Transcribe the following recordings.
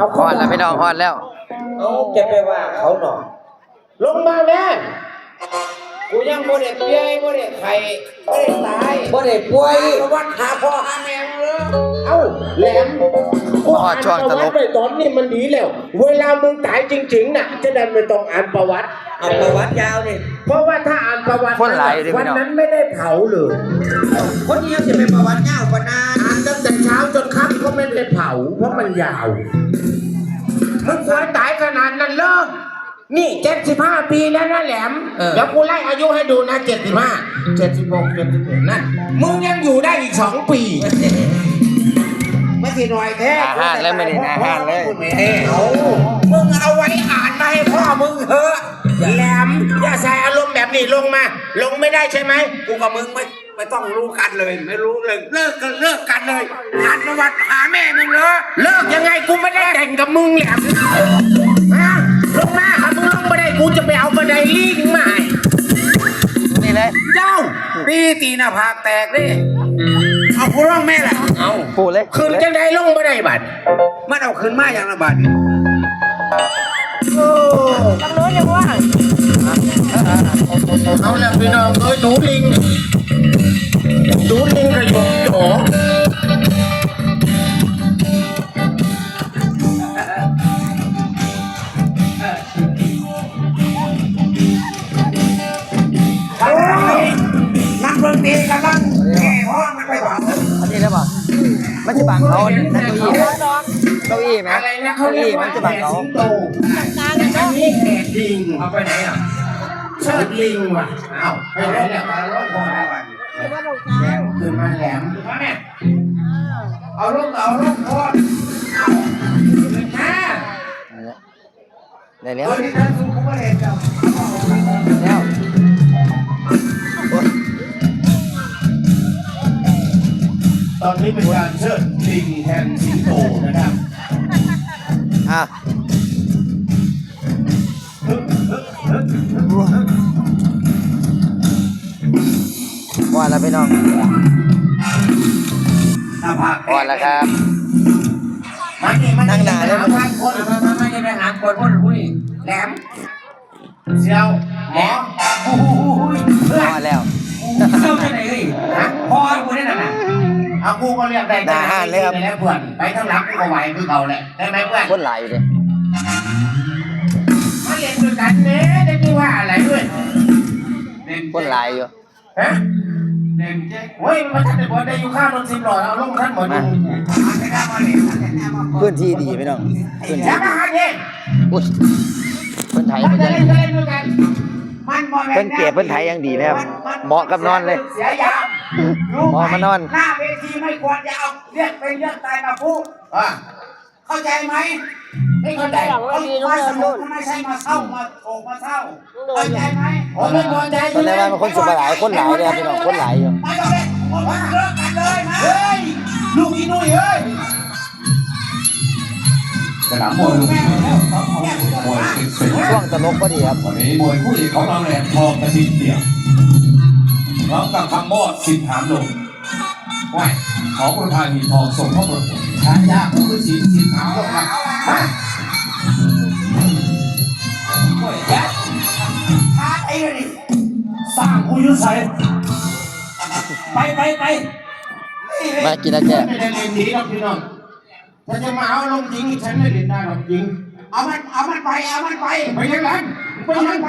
เอาฮอดแล้วพี่น้องฮอดแล้วเอาจะไปว่าเขาหน่อยลงมาแน่กูยังบ่ได้เปี้ยบ่ได้ไข่บ่ได้ตายบ่ได้ป่วยวัดหาพ่อหาแม่เลยเอ้าแหลมฮอดช่วงตลกไปตอนนี้มันดีแล้ว เวลามึงตายจริงๆน่ะ จะได้ไม่ต้องอ่านประวัติเอาประวัติยาวนี่เพราะว่าถ้าอ่านประวัติคนหลายดิพี่วันน้องนั้นไม่ได้เผาเลยคนนี้จะเป็นประวัติยาวกว่านานอ่านตั้งแต่ เช้าจนค่ำก็ไม่ได้เผา เพราะมันยาวมึงเคยตายขนาดนั้นเหรอนี่เจ็ดสิบห้าปีแล้วนะแหลมเออ เดี๋ยวกูไล่อายุให้ดูนะเจ็ดสิบห้าเจ็ดสิบหกเจ็ดสิบเจ็ดนั่นมึงยังอยู่ได้อีกสองปีไม่สิหน่อยแท้อาหารเลยมื้อนี้นะอาหารเลย เอ้ามึงเอาไว้อ่านมาให้พ่อมึงเถอะแหลมอย่าใส่อารมณ์แบบนี้ลงมา ลงไม่ได้ใช่ไหมกูกับมึงไม่ ไม่ต้องรู้กันเลย ไม่รู้เลย เลิกกันเลิกกันเลยอ่านประวัติหาแม่มึงเลยเลิกยังไงกูไม่ได้แต่งกับมึงแหลมฮะลงมาถ้ามึงลงไม่ได้กูจะไปเอาบันไดลิงมาให้นี่เลยเจ้าตีตีหน้าผากแตกดิเอากูร้องแม่ล่ะเอาปูเลยคืนจังไดลงไม่ได้บัดมันเอาคืนมาอย่างละบาทนี่โอ้เอาแล้วพี่น้องเอ้ยหนูลิง หนูลิงกับหยกโจนักดนตรีกำลังแก่ห้องมันไปบอกอันนี้ได้ป่ะมันจะบังเขานั่งเก้าอี้ไหมเก้าอี้ไหมอะไรนะเขาเก้าเรียอี้กมัว่านจะบังเขาสิงโตอันนี้แขกลิงเอาไปไหนอะเชิดลิงว่ะเอ้าไปไหนเนี่ยมาลง คอแหลมขึ้นมาแหลมมาแม่เอาลงเอาลงคอขึ้นมาได้แล้วเฮ้ยท่านสุขุมเดชเจ้าแล้วตอนนี้เป็นการเชิดลิงแทนสิงโตนะครับอะ แล้วพี่น้องหน้าผากว่าแล้วครับมานี่มานั่งหน้าเลยมันทางคนมามามาจะไปหาคนคนคุยแหลมเซียวหมอโอ้โหว่าแล้วเจ้าจะไหนเอ้ยพ่อกูนี่น่ะนะเอากูก็เรียกได้หน้าห้านเลยครับแล้วเพื่อนไปข้างหลังกูก็ไหวคือเขาแหละได้ไหมเพื่อนคนหลายอยู่เลยมาเรียนด้วยกันเนี่ยได้ที่ว่าอะไรด้วยคนหลายอยู่ฮะ เด่นเจ๊เฮ้ยมันทันได้บอลได้อยู่ข้างนนสิบหล่อเอาลงท่านหมดดูมาไปได้มาเลยมาได้มา พื้นที่ดีพี่น้องพื้นอที่ย่ามาหาเนี่ยอุ้ยเพิ่นไถมันเพิ่นจะยังเล่นจะเล่นด้วยกันมันบ่แม่เพิ่นเก็บเพิ่นไถยังดีแล้วเหมาะกับนอนเลย เสียยามเหมาะมานอน หน้าเวทีไม่ควรจะเอาเรียกเป็นเรื่องตายมาพูดอะเข้าใจไหม ไม่เข้าใจเขามาสนุกไม่ใช่มาเศร้ามาโศกมาเศร้าเข้าใจไหมผมไม่พอใจตอนแรกว่ามันคนสุภาหลายคนหลายเลยครับพี่น้องคนหลายอยู่ไม่ต้องเล่นผมว่าเลิกกันเลยนะเฮ้ยลูกอีนุ่ยเฮ้ยสนามมวยลุมพินีมวยเป็นศึกช่วงตลกพอดีครับวันนี้มวยคู่เอกของเราแหลมทองกระทิงเตียงพร้อมกับคำมอดสิบหามลงไหว ขอประธานีทองส่งเข้าประกวดชายาผู้คือสิบสิบหามลงครับมาโอ้ยย่ท้าไอ้นี่สร้างผู้ยุใส่ไปไปไปมากินแล้วแกไม่ได้เล่นดีหรอกพี่น้องถ้าจะมาเอาลงจริงฉันไม่เล่นได้หรอกจริงเอามันเอามันไปเอามันไปไปยังไงไปยัมันงไป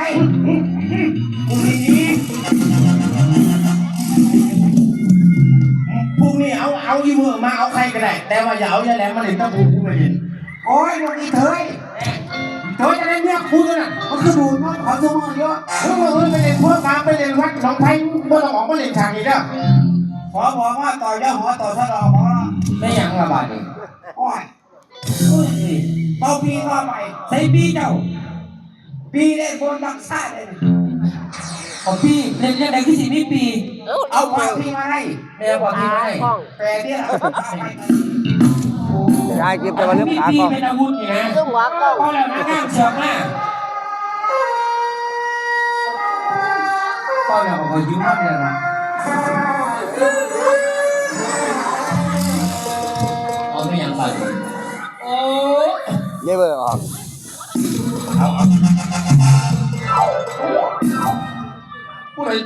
เอาเอาอีมือมาเอาใครก็ได้ แต่ว่าอย่าเอายาแหลมมาเล่นตะปูกูไม่เล่นโอ้ยลูกอีเถยเธอจะเล่นเนี่ยกูจะน่ะมันคือดูดมันขอสมองเยอะมึงมาเอ้ยไปเล่นพวกกลางไปเล่นวัดหนองไผ่บ่ต้องออกมาเล่นฉากอีกแล้วขอบอกว่าต่อยอหัวต่อสะดอกขอไม่ยังละบาดนี่โอ้ยต่อปีต่อไปใส่ปีเจ้าปีเล่นบนบักซ่าเลย ของพี่เล่นเล่นไหนที่สิมีปี เอาความพี่มาให้แม่ความพี่มาให้แต่เนี่ยเอาไปยายกินแต่ว่าเรื่องขากล้องเป็นอาวุธอยู่นะซึ่งหัวก็พอแล้วนะงามเฉียบมากก็แล้วก็ยุ่งมากเลยนะเอาไม่ยังใส่โอ้เย่เบอร์ออกเอาเอา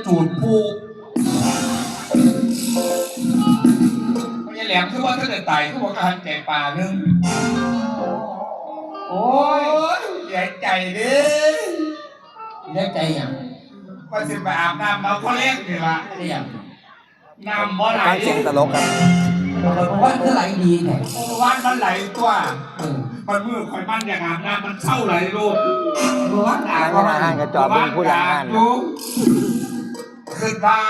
จูดผู้มันยังแหลมคือว่าถ้าเกิดตายคือบอกอาหารแก่ป่าหนึงโอ้โอ้ยยเสียใจเด้อเลี้ยงใจอย่างมันสิไปอาบน้ำเอาเขาเล่นนี่ละเลี้ยงน้ำบ่ไหลฟังเสียงตลกครับเพราะว่าเท่าไหร่ดีแท้โอ้วันมันไหลตัวเออมันมือคอยมันอยากอาบน้ำมันเช่าไหลโลดร้อนอะทางร้านอาหารกระจอบเป็นผู้ใหญ่อาหารดู ขึ้นมา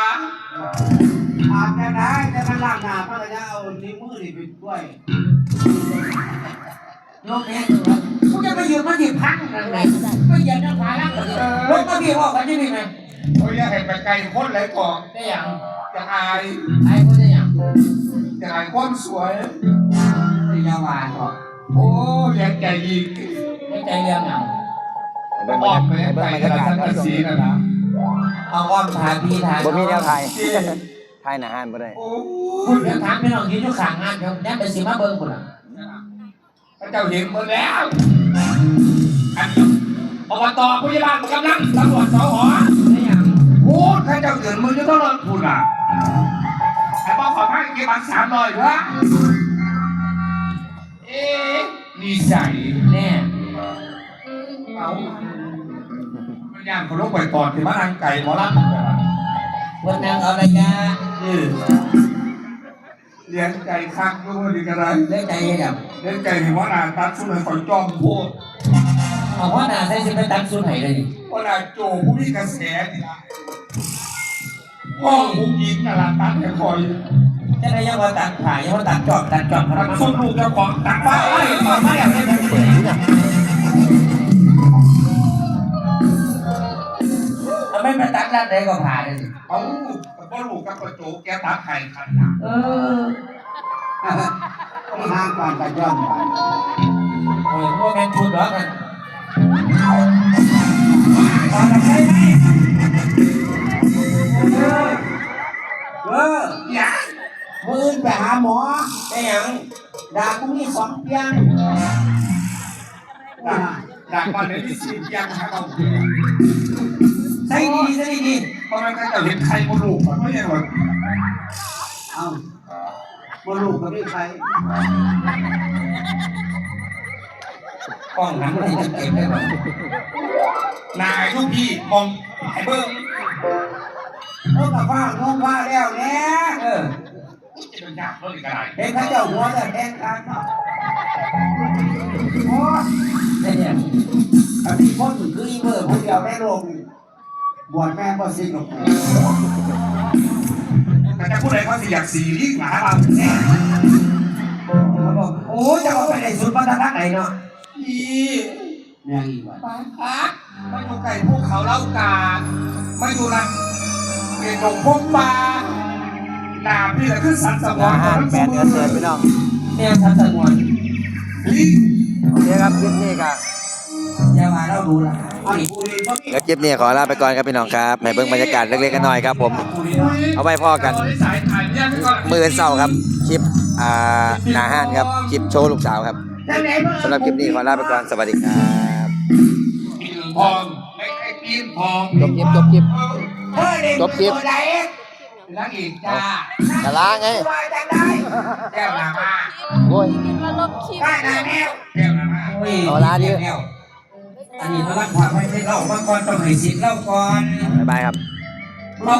อาบจะได้แต่มันล้างน้ำมันก็จะเอานิ้วมือนี่ไปช่วยลงแม่ตัวกูจะไปยืนมาที่พังนั่นไงไม่ยืนนั่งขาล่างกันลงมาพี่พ่อกันที่นี่ไงเขาอยากให้ไปไกลคนไหลก่อนได้อย่างจะอายไอ้คนได้อย่างจะอายความสวยได้ยาวานหรอโอ้เลี้ยงใจอีกได้ใจเรื่องอย่างเบิ่งออกไปบรไกลรยากาศทั้งครับสีนะนะ เอาอ้อมทางพี่ทางบ่มีแนวไทยไทยหนาหานบ่ได้ โอ้คุณเดี๋ยวถามพี่น้องยืนอยู่ข้างงานเดี๋ยวแนมไปสิมาเบิ่งคุณอะพระเจ้าเห็นหมดแล้วอันอบตผู้ใหญ่บ้านกำลังตำรวจสหได้อย่างพูดพระเจ้าเกิดมึงจะต้องรอพูดอะไอ้ป้าขอให้เก็บบังสามร้อยเหรอเอ๊ะนิสัยแน่เอามัน ย่างเขาลงไปก่อนที่มาทางไก่หมอลักวันนางเอาอะไรยาเลี้ยงไก่ข้างลูกดีกันไรเล่นใจยังอย่างเลี้ยงไก่ที่ว่านาตัดสุดเลยคอยจอมโพดเอาว่านาใส่สิไปตัดสุนไหนเลยดิว่านาโจผู้มีกระแสนี่ละพ่อผู้หญิงน่ะละตัดให้คอยจะได้ยังว่าตัดผ่ายังว่าตัดจอบตัดจอบตัดส้นลูกจ้าของตัดไปไม่ไม่อยากเล่นเอา ไม่มาตัดด้านใดก็ผ่าเลยสิเอาพ่อลูกกับกระโจกแกตัดไข่ขันนะเออห้างก่อนตัดย้อนโอ้ยพวกแม่งพูดหรอกันตอนไหนไหมเอออย่ามือไปหาหมอได้ยังดากูมีสองเพียงดักดักมาในที่สียังให้เรา ใส่ดีใส่ดีเพราะไม่งั้นจะเห็นไข่มดลูกมันไม่ใช่หรอกเอาบลูกกับพี่ใครกล้องหนังมันจะเก็บได้ไหมนายลูกพี่มองไอ้เบิ้งโอ้กับฟ้างงว่าแล้วแน่เออจะเป็นยากเลยกันไรเห็นพระเจ้าหัวแต่แทงกันเนาะโอ้เนี่ยอันนี้คนคืออีเบอร์ผู้เดียวได้ลง บวชแม่ก็สิหลงแต่จะพูดอะไรเขาสิอยากสีลิงหมาเราแน่โอ้จะเอาไปในสุดมาทางไหนเนาะพี่เนี่ยอีกว่าป้าพักมาอยู่ไก่ภูเขาเล่ากามาอยู่รังเกี่ยวกับพวกปลาหนาพี่ละคือสันสมหอนาหานแปดเดือนเสร็จพี่น้องเนี่ยทัศนวนลิงโอเคครับคลิปนี้ก็ อย่ามาเราดูละอันนี้แล้วคลิปนี้ขอลาไปก่อนครับพี่น้องครับให้เบิ่งบรรยากาศเล็กๆกันหน่อยครับ ผม เอาไว้พ่อกันสายถ่ายเนี่ยก่อนมือเศร้าครับ คลิปอ่าหนาห้านครับ คลิปโชว์ลูกสาวครับสำหรับคลิปนี้ขอลาไปก่อน สวัสดีครับปีนพองไม่ไอ้ปีนพองจบคลิปจบคลิปเฮ้ยเด็กจบคลิปตัวไหนนักอีกจ้าจะลาไงตัวจังได้แก้วนามาโอ้ยมาลบคลิปได้นายแมวแก้วนามาเอาละดิ อันนี้พลังความไม่ใช่เล่ามาก่อนต้องให้สิทธิ์เล่าก่อน บ๊ายบายครับ เพราะ